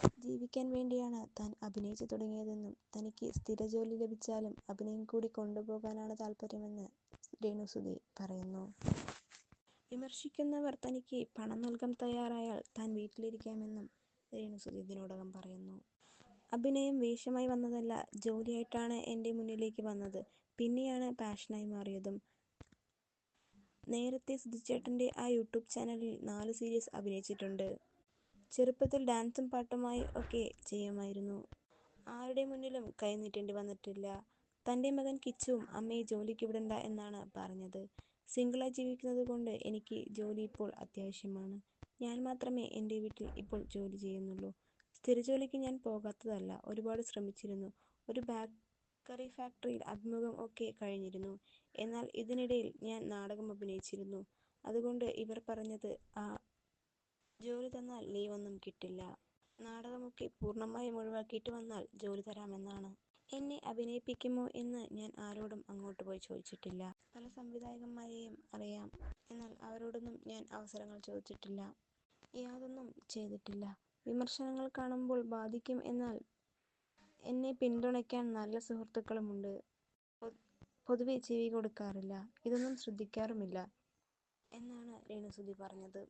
ജീവിക്കാൻ വേണ്ടിയാണ് താൻ അഭിനയിച്ചു തുടങ്ങിയതെന്നും തനിക്ക് സ്ഥിര ജോലി ലഭിച്ചാലും അഭിനയം കൂടി കൊണ്ടുപോകാനാണ് താൽപര്യമെന്ന് രേണുസുതി പറയുന്നു. വിമർശിക്കുന്നവർ തനിക്ക് പണം നൽകാൻ തയ്യാറായാൽ താൻ വീട്ടിലിരിക്കാമെന്നും രേണുസുതി ഇതിനോടകം പറയുന്നു. അഭിനയം വേഷമായി വന്നതല്ല, ജോലിയായിട്ടാണ് എന്റെ മുന്നിലേക്ക് വന്നത്. പിന്നെയാണ് പാഷനായി മാറിയതും. നേരത്തെ സുധിച്ചേട്ടന്റെ ആ യൂട്യൂബ് ചാനലിൽ നാല് സീരീസ് അഭിനയിച്ചിട്ടുണ്ട്. ചെറുപ്പത്തിൽ ഡാൻസും പാട്ടുമായി ഒക്കെ ചെയ്യുമായിരുന്നു. ആരുടെ മുന്നിലും കൈ നീട്ടേണ്ടി വന്നിട്ടില്ല. തന്റെ മകൻ കിച്ചുവും അമ്മയെ ജോലിക്ക് വിടണ്ട എന്നാണ് പറഞ്ഞത്. സിംഗിളായി ജീവിക്കുന്നത് കൊണ്ട് എനിക്ക് ജോലി ഇപ്പോൾ അത്യാവശ്യമാണ്. ഞാൻ മാത്രമേ എന്റെ വീട്ടിൽ ഇപ്പോൾ ജോലി ചെയ്യുന്നുള്ളൂ. സ്ഥിരജോലിക്ക് ഞാൻ പോകാത്തതല്ല. ഒരുപാട് ശ്രമിച്ചിരുന്നു. ഒരു ബേക്കറി ഫാക്ടറിയിൽ അഭിമുഖം ഒക്കെ കഴിഞ്ഞിരുന്നു. എന്നാൽ ഇതിനിടയിൽ ഞാൻ നാടകം അഭിനയിച്ചിരുന്നു. അതുകൊണ്ട് ഇവർ പറഞ്ഞത് ആ ജോലി തന്നാൽ ലീവൊന്നും കിട്ടില്ല. നാടകമൊക്കെ പൂർണമായും ഒഴിവാക്കിയിട്ട് വന്നാൽ ജോലി തരാമെന്നാണ്. എന്നെ അഭിനയിപ്പിക്കുമോ എന്ന് ഞാൻ ആരോടും അങ്ങോട്ട് പോയി ചോദിച്ചിട്ടില്ല. പല സംവിധായകന്മാരെയും അറിയാം. എന്നാൽ അവരോടൊന്നും ഞാൻ അവസരങ്ങൾ ചോദിച്ചിട്ടില്ല. യാതൊന്നും ചെയ്തിട്ടില്ല. വിമർശനങ്ങൾ കാണുമ്പോൾ ബാധിക്കും എന്നാൽ എന്നെ പിന്തുണയ്ക്കാൻ നല്ല സുഹൃത്തുക്കളുമുണ്ട്. പൊതുവെ ചെവി കൊടുക്കാറില്ല. ഇതൊന്നും ശ്രദ്ധിക്കാറുമില്ല എന്നാണ് രേണുസുതി പറഞ്ഞത്.